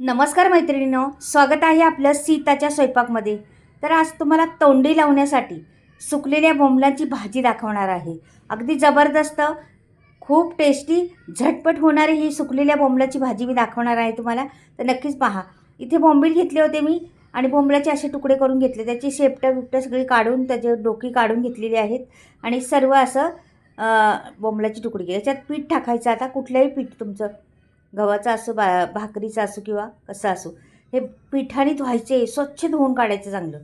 नमस्कार मैत्रिणीनो स्वागत आहे आपलं सीताच्या स्वयंपाकमध्ये. तर आज तुम्हाला तोंडी लावण्यासाठी सुकलेल्या बोंबलांची भाजी दाखवणार आहे. अगदी जबरदस्त खूप टेस्टी झटपट होणारी ही सुकलेल्या बोंबलाची भाजी मी दाखवणार आहे तुम्हाला. तर नक्कीच पहा. इथे बोंबील घेतले होते मी आणि बोंबलाचे असे तुकडे करून घेतले. त्याची शेपटं बिपटं सगळी काढून त्याचे डोकी काढून घेतलेली आहेत. आणि सर्व असं बोंबलाची तुकडे याच्यात त्याच्यात पीठ टाकायचं आता. कुठलंही पीठ तुमचं गव्हाचं असो बा भाकरीचं असो किंवा कसं असो हे पिठाने धुवायचे स्वच्छ धुवून काढायचं चांगलं.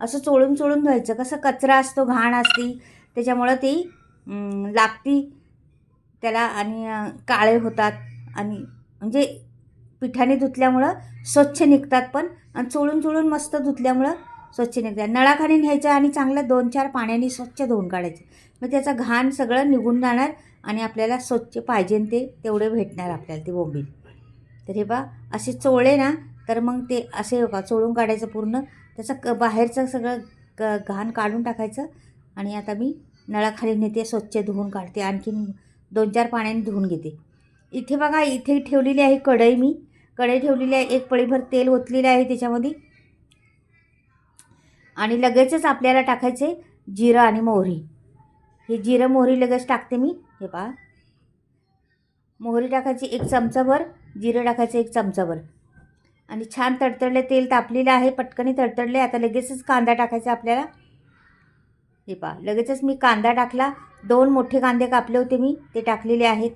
असं चोळून चोळून धुवायचं. कसं कचरा असतो घाण असती त्याच्यामुळं ती लागती. त्याला आणि काळे होतात आणि म्हणजे पिठाने धुतल्यामुळं स्वच्छ निघतात पण आणि चोळून चोळून मस्त धुतल्यामुळं स्वच्छ निघतात. नळाखाली न्यायचं आणि चांगलं दोन चार पाण्याने स्वच्छ धुवून काढायचं. मग त्याचा घाण सगळं निघून जाणार. आणि आपल्याला स्वच्छ पाहिजे ते तेवढे भेटणार आपल्याला ते बोंबील. तर हे बा असे चोळले ना तर मग ते असे का चोळून काढायचं पूर्ण. त्याचं क बाहेरचं सगळं ग घाण काढून टाकायचं आणि आता मी नळाखाली नेते स्वच्छ धुवून काढते. आणखीन दोन चार पाण्याने धुवून घेते. इथे बघा इथे ठेवलेली आहे कढई मी. कढई ठेवलेली आहे एक पळीभर तेल ओतलेलं आहे त्याच्यामध्ये. आणि लगेचच आपल्याला टाकायचे जिरं आणि मोहरी. हे जिरं मोहरी लगेच टाकते मी. हे पहा. मोहरी टाकायची एक चमचाभर जिरं टाकायचं एक चमचाभर. आणि छान तडतडले तेल तापलेलं आहे पटकनी तडतडले. आता लगेचच कांदा टाकायचा आपल्याला. हे पहा. लगेचच मी कांदा टाकला. दोन मोठे कांदे कापले होते मी. ते टाकलेले आहेत.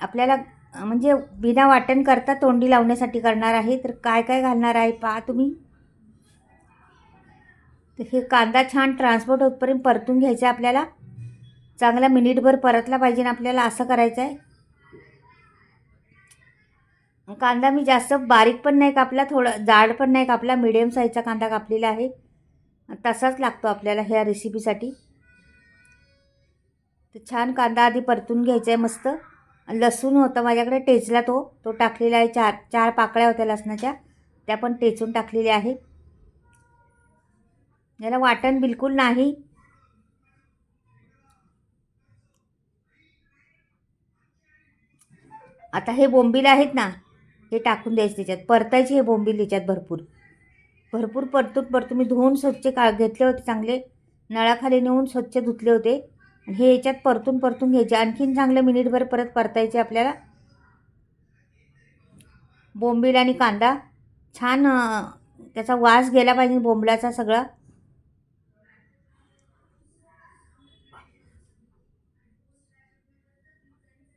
आपल्याला म्हणजे बिना वाटण करता तोंडी लावण्यासाठी करणार आहे. तर काय काय घालणार आहे पहा तुम्ही. तर हे कांदा छान ट्रान्सपोर्ट होतपर्यंत परतून घ्यायचा आपल्याला. चांगला मिनिटभर परतला पाहिजे ना आपल्याला असं करायचं आहे कांदा मी जास्त बारीक पण नाही कापला थोडं जाड पण नाही कापला मिडियम साईजचा कांदा कापलेला आहे. तसाच लागतो आपल्याला ह्या रेसिपीसाठी तर छान कांदा आधी परतून घ्यायचा आहे मस्त. लसूण होता माझ्याकडे टेचला तो. तो टाकलेला आहे चार चार पाकळ्या होत्या लसणाच्या. त्या पण टेचून टाकलेल्या आहे याला वाटण बिलकुल नाही. आता हे बोंबील आहेत ना हे टाकून द्यायचे त्याच्यात. परतायचे हे बोंबील त्याच्यात भरपूर. भरपूर परतून परतून मी धुवून स्वच्छ का घेतले होते चांगले नळाखाली नेऊन स्वच्छ धुतले होते. आणि हे याच्यात परतून परतून घ्यायचे. आणखीन चांगलं मिनिटभर परत परतायचे आपल्याला. बोंबील आणि कांदा छान त्याचा वास गेला पाहिजे बोंबलाचा सगळा.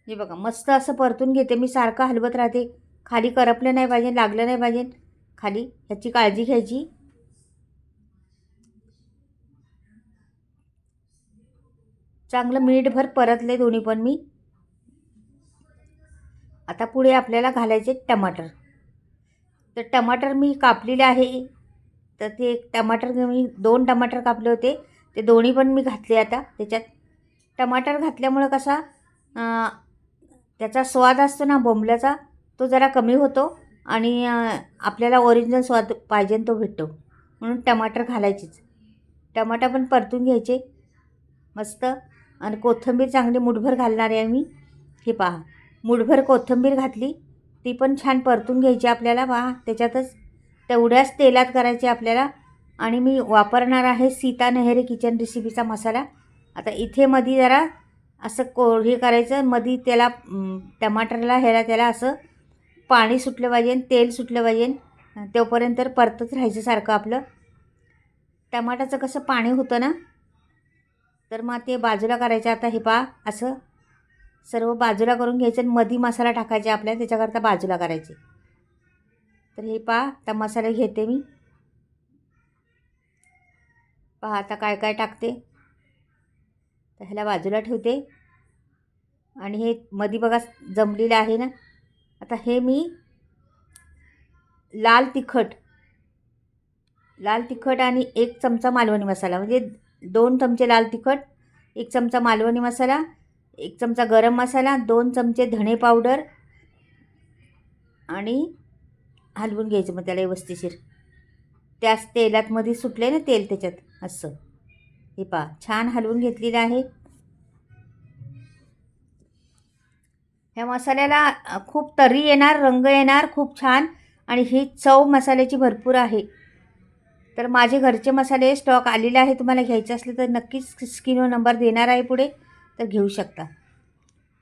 हे बघा मस्त असं परतून घेते मी सारखं हलवत राहते. खाली करपलं नाही पाहिजे लागलं नाही पाहिजे. खाली ह्याची काळजी घ्यायची. चांगलं मिनिटभर परतले दोन्ही पण मी. आता पुढे आपल्याला घालायचे टमाटर. तर टमाटर मी कापलेले आहे. तर ते टमाटर मी दोन टमाटर कापले होते. ते दोन्ही पण मी घातले आता त्याच्यात. टमाटर घातल्यामुळं कसा त्याचा स्वाद असतो ना बोंबल्याचा तो जरा कमी होतो आणि आपल्याला ओरिजिनल स्वाद पाहिजे तो भेटतो. म्हणून टमाटर घालायचेच. टमाटर पण परतून घ्यायचे. मस्त. आणि कोथिंबीर चांगली मुठभर घालणार आहे मी. हे पहा. मुठभर कोथिंबीर घातली ती पण छान परतून घ्यायची आपल्याला. पहा त्याच्यातच तेवढ्याच तेलात करायचे आपल्याला. आणि मी वापरणार आहे सीता नेहरे किचन रेसिपीचा मसाला. आता इथे मध्ये जरा असं को हे करायचं मध्ये त्याला टमाटरला ह्याला त्याला असं पाणी सुटलं पाहिजे तेल सुटलं पाहिजे. तोपर्यंत परतच राहायचं सारखं आपलं. टमाटाचं कसं पाणी होतं ना तर मग ते बाजूला करायचं. आता हे पहा असं सर्व बाजूला करून घ्यायचं आणि मसाला टाकायचे आपल्याला त्याच्याकरता बाजूला करायचे. तर हे पहा आता मसाले घेते मी. पहा आता काय काय टाकते. तर ह्याला बाजूला ठेवते. आणि हे मध्ये बघा जमलेलं आहे ना? आता हे मी लाल तिखट लाल तिखट आणि एक चमचा मालवणी मसाला म्हणजे दोन चमचे लाल तिखट एक चमचा मालवणी मसाला एक चमचा गरम मसाला दोन चमचे धणे पावडर आणि हलवून घ्यायचं मग त्याला व्यवस्थिशीर. त्याच तेलात मध्ये सुटले ना तेल त्याच्यात असं. हे पहा छान हलवून घेतलेलं आहे. ह्या मसाल्याला खूप तरी येणार रंग येणार खूप छान आणि ही चव मसाल्याची भरपूर आहे. तर माझे घरचे मसाले स्टॉक आलेले आहे तुम्हाला घ्यायचे असले तर नक्कीच स्क्रीनवर नंबर देणार आहे पुढे तर घेऊ शकता.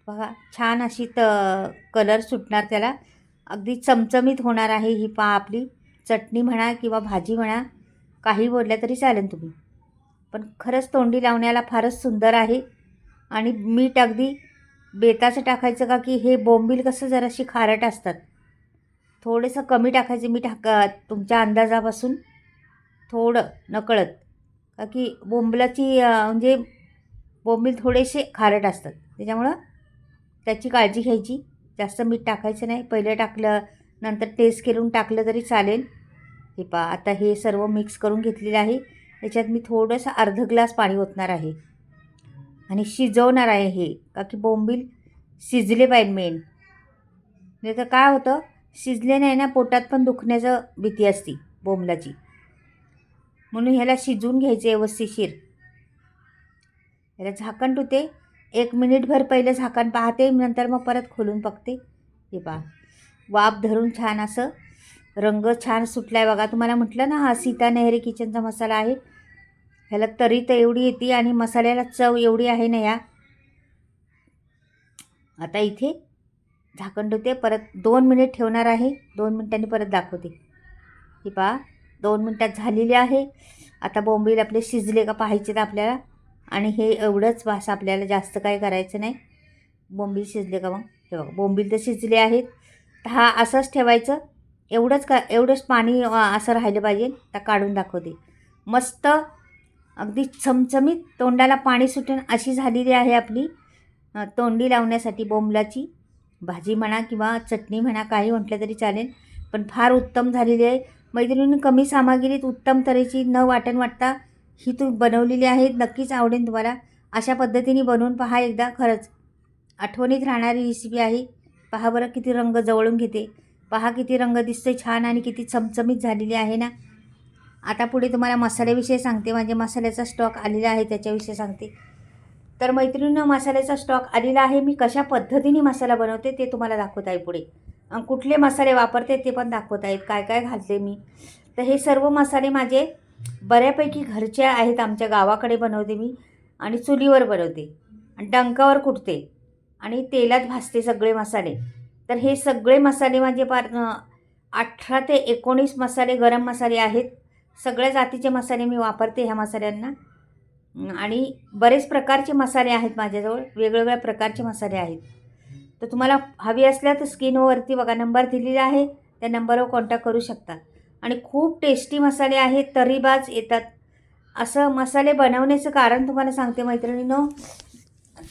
बघा छान अशी त कलर सुटणार त्याला. अगदी चमचमीत होणार आहे ही पा आपली. चटणी म्हणा किंवा भाजी म्हणा काही बोलल्या तरी चालेल तुम्ही. पण खरंच तोंडी लावण्याला फारच सुंदर आहे आणि मीठ अगदी बेताचं टाकायचं का की हे बोंबील कसं जराशी खारट असतात? थोडंसं कमी टाकायचं मी टाक तुमच्या अंदाजापासून थोडं नकळत. का की बोंबलाची म्हणजे बोंबील थोडेसे खारट असतात. त्याच्यामुळं त्याची काळजी घ्यायची. जास्त मीठ टाकायचं नाही. पहिलं टाकलं नंतर टेस्ट करून टाकलं तरी चालेल. हे पा आता हे सर्व मिक्स करून घेतलेलं आहे. त्याच्यात मी थोडंसं अर्ध ग्लास पाणी ओतणार आहे. आणि शिजवणार आहे हे. का की बोंबील शिजले पाहिजे मेन नाही तर काय होतं? शिजले नाही ना पोटात पण दुखण्याचं भीती असती बोंबलाची. म्हणून ह्याला शिजवून घ्यायचे व्यवस्थिशीर ह्याला झाकण टुते एक मिनिटभर पहिलं झाकण पाहते नंतर मग परत खोलून बघते. हे पहा. वाफ धरून छान असं रंग छान सुटला आहे बघा. तुम्हाला म्हटलं ना हा सीता नेहरे किचनचा मसाला आहे. ह्याला तरी तर एवढी येते आणि मसाल्याला चव एवढी आहे ना या. आता इथे झाकण ठेवते. परत दोन मिनिट ठेवणार आहे. दोन मिनिटांनी परत दाखवते. हे पहा दोन मिनटात झालेली आहे. आता बोंबील आपले शिजले का पाहायचे तर आपल्याला. आणि हे एवढंच भास आपल्याला जास्त काय करायचं नाही. बोंबील शिजले का मग? हे बघा बोंबील तर शिजले आहेत. तर हा असंच ठेवायचं. एवढंच का एवढंच पाणी असं राहिलं पाहिजे. तर काढून दाखवते. मस्त अगदी चमचमीत तोंडाला पाणी सुटेन अशी झालेली आहे आपली. तोंडी लावण्यासाठी बोंबलाची. भाजी म्हणा किंवा चटणी म्हणा काही म्हटलं तरी चालेल पण फार उत्तम झालेली आहे. मैत्रिणींनी कमी सामग्रीत उत्तम तऱ्हेची न वाटण वाटता ही तू बनवलेली आहे नक्कीच आवडेल तुम्हाला. अशा पद्धतीने बनवून पहा एकदा खरंच. आठवणीत राहणारी रेसिपी आहे. पहा बरं किती रंग जवळून घेते. पहा किती रंग दिसते छान आणि किती चमचमीत झालेली आहे ना. आता पुढे तुम्हाला मसाल्याविषयी सांगते. म्हणजे मसाल्याचा स्टॉक आलेला आहे त्याच्याविषयी सांगते. तर मैत्रिणीनं मसाल्याचा स्टॉक आलेला आहे. मी कशा पद्धतीने मसाला बनवते ते तुम्हाला दाखवत आहे पुढे. कुठले मसाले वापरते ते पण दाखवत आहेत. काय काय घालते मी? तर हे सर्व मसाले माझे बऱ्यापैकी घरचे आहेत. आमच्या गावाकडे बनवते मी. आणि चुलीवर बनवते. आणि डंकावर कुटते. आणि तेलात भाजते सगळे मसाले. तर हे सगळे मसाले माझे पार अठरा ते एकोणीस मसाले गरम मसाले आहेत. सगळ्या जातीचे मसाले मी वापरते ह्या मसाल्यांना. आणि बरेच प्रकारचे मसाले आहेत माझ्याजवळ वेगवेगळ्या प्रकारचे मसाले आहेत. तर तुम्हाला हवी असल्या तर स्क्रीनवरती बघा नंबर दिलेला आहे त्या नंबरवर कॉन्टॅक्ट करू शकता. आणि खूप टेस्टी मसाले आहेत तरीबाज येतात. असं मसाले बनवण्याचं कारण तुम्हाला सांगते मैत्रिणीनो.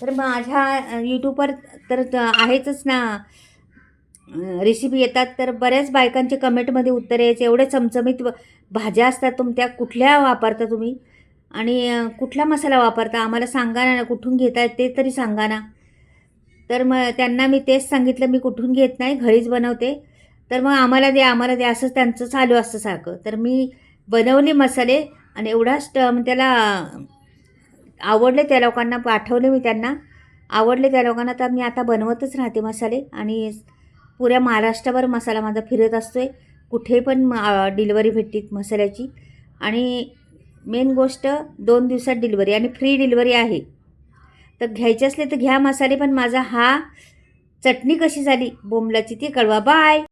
तर माझ्या यूट्यूबवर तर त- आहेतच ना. रेसिपी येतात तर बऱ्याच बायकांचे कमेंटमध्ये उत्तर यायचे एवढे चमचमीत भाज्या असतात तुमच्या कुठल्या वापरता तुम्ही? आणि कुठला मसाला वापरता? आम्हाला सांगा ना कुठून घेताय ते तरी सांगा ना. तर मग त्यांना मी तेच सांगितलं मी कुठून घेत नाही घरीच बनवते. तर मग आम्हाला द्या आम्हाला द्या असंच त्यांचं चालू असतं सारखं. तर मी बनवले मसाले आणि एवढा स्ट म्हणजे त्याला आवडले त्या लोकांना पाठवले मी त्यांना. आवडले त्या लोकांना तर मी आता बनवतच राहते मसाले. आणि पुऱ्या महाराष्ट्राभर मसाला माझा फिरत असतो आहे कुठे पण डिलिव्हरी भेटते मसाल्याची. आणि मेन गोष्ट दोन दिवसात डिलिव्हरी आणि फ्री डिलिव्हरी आहे. तर घ्यायचे असले तर घ्या मसाले पण माझा हा चटणी कशी झाली? बोंबलाची ती कळवा. बाय!